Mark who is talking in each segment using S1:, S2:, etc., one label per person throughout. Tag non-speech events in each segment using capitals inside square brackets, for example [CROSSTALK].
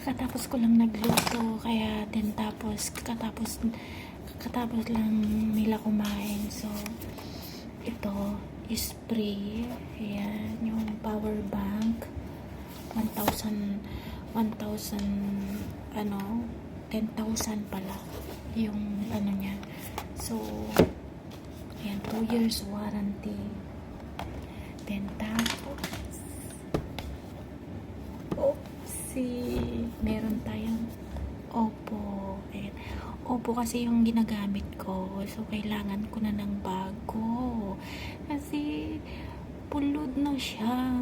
S1: Kakatapos ko lang nagluto, kaya din tapos, kakatapos, kakatapos lang nila kumain. So, ito, spray. Ayan, yung power bank. 1,000, 1,000, ano, 10,000 pala yung ano niya. So, ayan, 2 years warranty. Then, tapos, oopsie, meron tayong Oppo. Ayan. Oppo kasi yung ginagamit ko. So, kailangan ko na ng bago. Kasi, pulod na siya.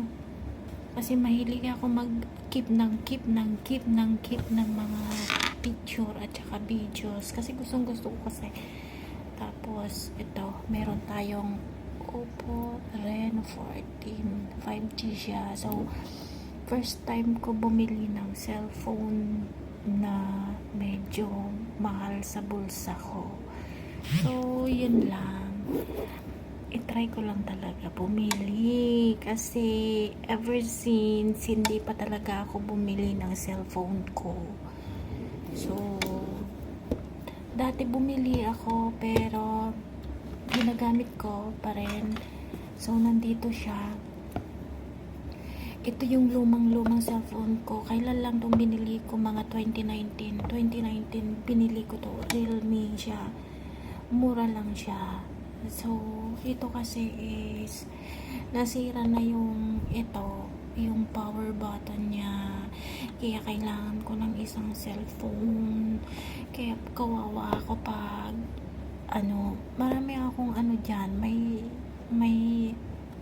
S1: Kasi mahilig ako mag-keep ng keep ng keep ng keep ng mga picture at saka videos. Kasi gustong gusto ko kasi. Tapos, ito, meron tayong Oppo Reno 14. 5G siya. So, first time ko bumili ng cellphone na medyo mahal sa bulsa ko. So, yun lang. I-try ko lang talaga bumili. Kasi, ever since, hindi pa talaga ako bumili ng cellphone ko. So, dati bumili ako, pero ginagamit ko pa rin. So, nandito siya. Ito yung lumang-lumang cellphone ko. Kailan lang itong binili ko, mga 2019. 2019, binili ko to Realme siya. Mura lang siya. So, ito kasi is, nasira na yung ito, yung power button niya. Kaya kailangan ko ng isang cellphone. Kaya kawawa ako pag, ano, marami akong ano dyan, may, may,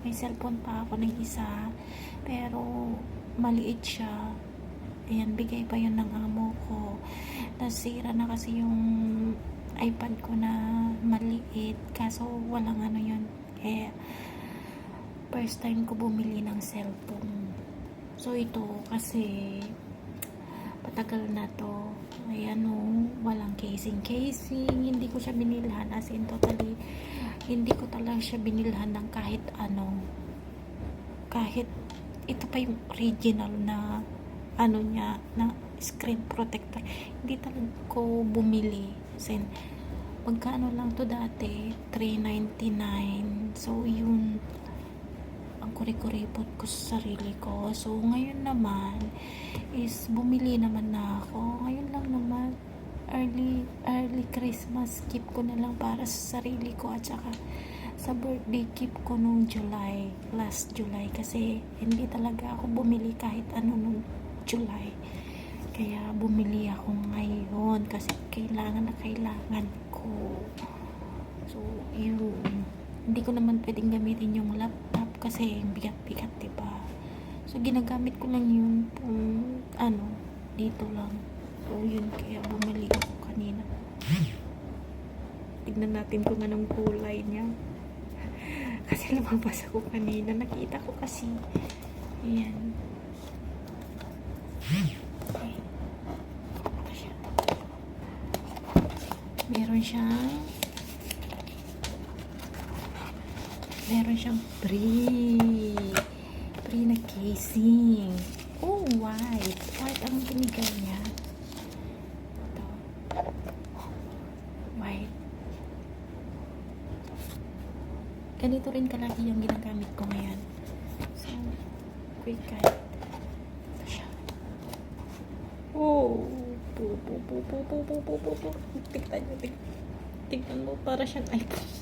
S1: may cellphone pa ako ng isa, pero maliit siya. Ayan, bigay pa yun ng amo ko. Nasira na kasi yung iPad ko na maliit, kaso walang ano yun. Kaya, first time ko bumili ng cellphone. So, ito kasi, patagal na to. Ay ano, walang casing-casing. Hindi ko siya binilhan as in totally hindi ko talaga siya binilhan ng kahit ano. Kahit ito pa yung original na ano niya na screen protector. Hindi talaga ko bumili. Kasi magkano lang to dati? 399. So yun ang kuri-kuripot ko sa sarili ko. So, ngayon naman, is bumili naman na ako. Ngayon lang naman, early, early Christmas, keep ko na lang para sa sarili ko at saka sa birthday keep ko nung July, last July. Kasi, hindi talaga ako bumili kahit ano nung July. Kaya, bumili ako ngayon kasi kailangan na kailangan ko. So, yun. Hindi ko naman pwedeng gamitin yung laptop kasi bigat-bigat, diba? So, ginagamit ko lang yun kung ano, dito lang. So, yun. Kaya bumili ako kanina. Tignan natin kung anong kulay niya. [LAUGHS] Kasi lumabas ako kanina. Nakita ko kasi. Ayan. Okay. Meron siyang meron siyang free free na casing. Oh white. White ang binigay niya. Ito. White. Ganito rin kalaki yung ginagamit ko ngayon. So quick cut ito siya. Oh po po po po po po po tignan mo para siyang iPhone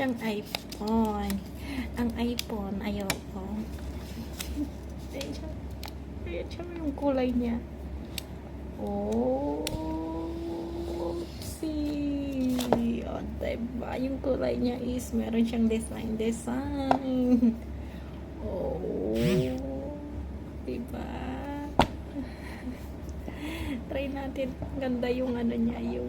S1: siyang iPhone. Ang iPhone, ayoko. Ayan siya. Yung kulay niya. Oh, see. O, diba? Yung kulay niya is meron siyang design, design. Oh, diba? Try natin. Ganda yung ano niya, yung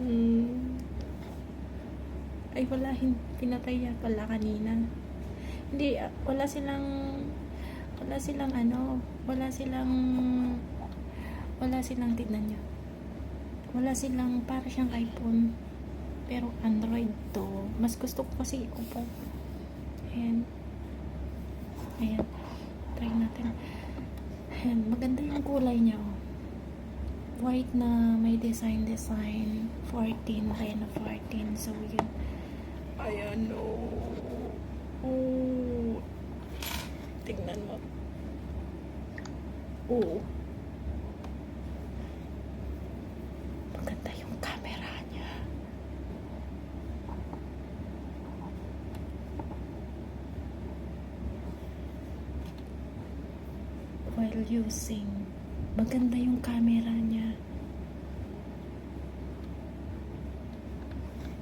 S1: ay wala, pinatay niya pala kanina. Hindi, ah, wala silang, wala silang ano, wala silang, wala silang, tignan niyo. Wala silang, para siyang iPhone. Pero Android to. Mas gusto ko kasi Oppo. Ayan. Ayan. Try natin. Ayan. Maganda yung kulay niya. Oh. White na may design design. 14. Rena 14. So, yun. Ayan. Oh. Oh. Tingnan mo. Oh. Maganda yung camera niya. While using, maganda yung camera niya.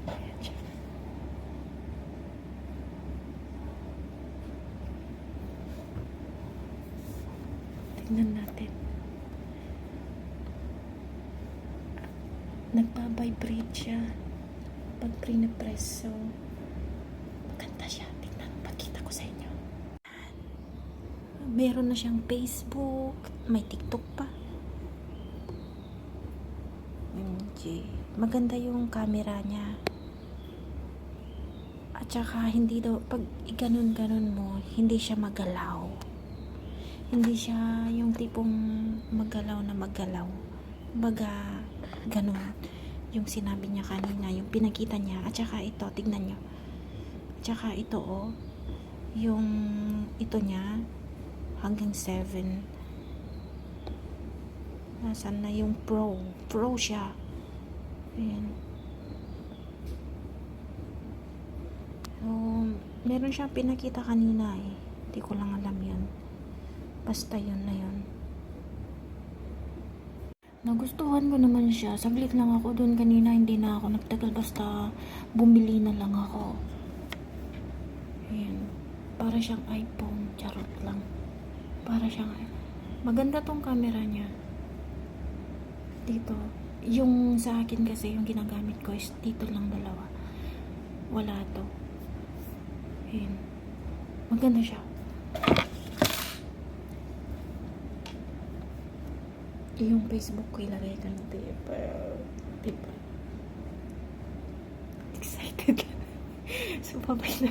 S1: Ayan siya. Tingnan natin. Nagpa-vibrate siya pag pre-press. So, maganda siya. Tingnan, pakita ko sa inyo. Meron na siyang Facebook. May TikTok pa. MG. Maganda yung camera niya. At saka, hindi daw, pag ganon-ganon mo, hindi siya magalaw. Hindi siya yung tipong magalaw na magalaw. Baga, ganun. Yung sinabi niya kanina, yung pinakita niya. At saka ito, tignan niyo. At saka ito, oh. Yung ito niya, hanggang 7. Nasaan na yung pro? Pro siya. Ayan. So, meron siyang pinakita kanina eh. Hindi ko lang alam yun. Basta yun na yun. Nagustuhan ko naman siya. Saglit lang ako doon kanina. Hindi na ako nagtagal. Basta bumili na lang ako. Ayan. Para siyang iPhone. Charot lang. Para siyang... Maganda tong camera niya. Dito. Yung sa akin kasi, yung ginagamit ko is dito lang dalawa. Wala to. Ayan. Maganda siya. Yung Facebook ko ilagay ka ng paper. Diba? Excited. [LAUGHS] so, babay [LAUGHS]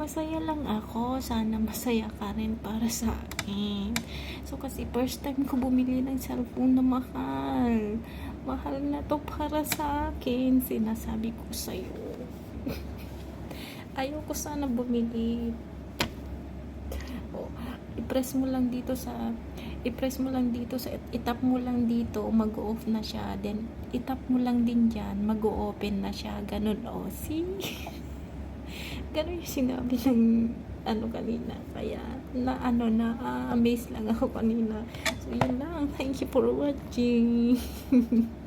S1: masaya lang ako. Sana masaya ka rin para sa akin. So, kasi first time ko bumili ng cellphone na mahal. Mahal na to para sa akin. Sinasabi ko sa'yo. [LAUGHS] Ayoko sana bumili. Oh, i-press mo lang dito sa i-press mo lang dito sa itap mo lang dito mag-off na siya. Then itap mo lang din diyan mag-open na siya. Ganun oh see? [LAUGHS] Ganun yung sinabi ng ano kanina. Kaya na ano na ah, amaze lang ako kanina. So yun lang. Thank you for watching [LAUGHS]